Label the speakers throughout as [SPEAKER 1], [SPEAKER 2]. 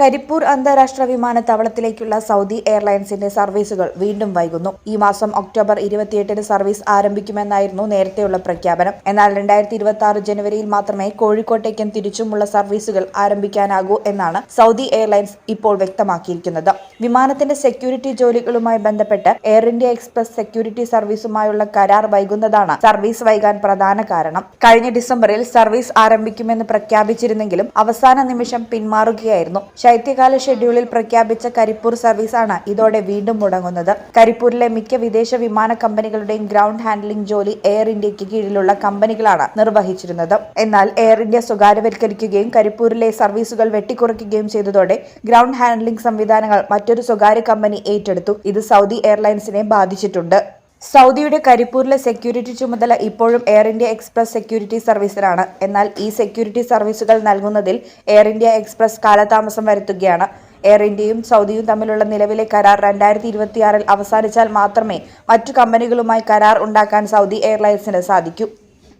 [SPEAKER 1] കരിപ്പൂർ അന്താരാഷ്ട്ര വിമാനത്താവളത്തിലേക്കുള്ള സൗദി എയർലൈൻസിന്റെ സർവീസുകൾ വീണ്ടും വൈകുന്നു. ഈ മാസം ഒക്ടോബർ ഇരുപത്തിയെട്ടിന് സർവീസ് ആരംഭിക്കുമെന്നായിരുന്നു നേരത്തെയുള്ള പ്രഖ്യാപനം. എന്നാൽ രണ്ടായിരത്തി ഇരുപത്തി ആറ് ജനുവരിയിൽ മാത്രമേ കോഴിക്കോട്ടേക്കും തിരിച്ചുമുള്ള സർവീസുകൾ ആരംഭിക്കാനാകൂ എന്നാണ് സൗദി എയർലൈൻസ് ഇപ്പോൾ വ്യക്തമാക്കിയിരിക്കുന്നത്. വിമാനത്തിന്റെ സെക്യൂരിറ്റി ജോലികളുമായി ബന്ധപ്പെട്ട് എയർ ഇന്ത്യ എക്സ്പ്രസ് സെക്യൂരിറ്റി സർവീസുമായുള്ള കരാർ വൈകുന്നതാണ് സർവീസ് വൈകാൻ പ്രധാന കാരണം. കഴിഞ്ഞ ഡിസംബറിൽ സർവീസ് ആരംഭിക്കുമെന്ന് പ്രഖ്യാപിച്ചിരുന്നെങ്കിലും അവസാന നിമിഷം പിന്മാറുകയായിരുന്നു. ശൈത്യകാല ഷെഡ്യൂളിൽ പ്രഖ്യാപിച്ച കരിപ്പൂർ സർവീസാണ് ഇതോടെ വീണ്ടും മുടങ്ങുന്നത്. കരിപ്പൂരിലെ മിക്ക വിദേശ വിമാന കമ്പനികളുടെയും ഗ്രൗണ്ട് ഹാൻഡ്ലിംഗ് ജോലി എയർ ഇന്ത്യയ്ക്ക് കീഴിലുള്ള കമ്പനികളാണ് നിർവഹിച്ചിരുന്നത്. എന്നാൽ എയർ ഇന്ത്യ സ്വകാര്യവൽക്കരിക്കുകയും കരിപ്പൂരിലെ സർവീസുകൾ വെട്ടിക്കുറയ്ക്കുകയും ചെയ്തതോടെ ഗ്രൗണ്ട് ഹാൻഡ്ലിംഗ് സംവിധാനങ്ങൾ മറ്റൊരു സ്വകാര്യ കമ്പനി ഏറ്റെടുത്തു. ഇത് സൗദി എയർലൈൻസിനെ ബാധിച്ചിട്ടുണ്ട്. സൗദിയുടെ കരിപ്പൂരിലെ സെക്യൂരിറ്റി ചുമതല ഇപ്പോഴും എയർ ഇന്ത്യ എക്സ്പ്രസ് സെക്യൂരിറ്റി സർവീസിനാണ് എന്നാൽ ഈ സെക്യൂരിറ്റി സർവീസുകൾ നൽകുന്നതിൽ എയർ ഇന്ത്യ എക്സ്പ്രസ് കാലതാമസം വരുത്തുകയാണ്. എയർ ഇന്ത്യയും സൗദിയും തമ്മിലുള്ള നിലവിലെ കരാർ രണ്ടായിരത്തി ഇരുപത്തിയാറിൽ അവസാനിച്ചാൽ മാത്രമേ മറ്റു കമ്പനികളുമായി കരാർ ഉണ്ടാക്കാൻ സൗദി എയർലൈൻസിന് സാധിക്കൂ.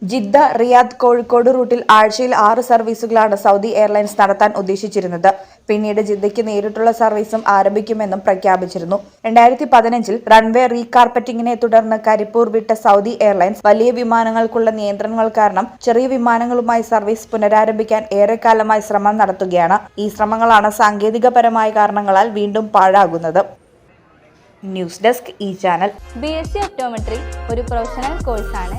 [SPEAKER 1] ജിദ്ദ റിയാദ് കോഴിക്കോട് റൂട്ടിൽ ആഴ്ചയിൽ ആറ് സർവീസുകളാണ് സൗദി എയർലൈൻസ് നടത്താൻ ഉദ്ദേശിച്ചിരുന്നത്. പിന്നീട് ജിദ്ദയ്ക്ക് നേരിട്ടുള്ള സർവീസും ആരംഭിക്കുമെന്നും പ്രഖ്യാപിച്ചിരുന്നു. രണ്ടായിരത്തി പതിനഞ്ചിൽ റൺവേ റീകാർപ്പറ്റിംഗിനെ തുടർന്ന് കരിപ്പൂർ വിട്ട സൗദി എയർലൈൻസ് വലിയ വിമാനങ്ങൾക്കുള്ള നിയന്ത്രണങ്ങൾ കാരണം ചെറിയ വിമാനങ്ങളുമായി സർവീസ് പുനരാരംഭിക്കാൻ ഏറെക്കാലമായി ശ്രമം നടത്തുകയാണ്. ഈ ശ്രമങ്ങളാണ് സാങ്കേതികപരമായ കാരണങ്ങളാൽ വീണ്ടും പാഴാകുന്നത്. ന്യൂസ് ഡെസ്ക് ഈ channel.
[SPEAKER 2] B S C optometry ഒരു പ്രൊഫഷണൽ കോഴ്സാണ്.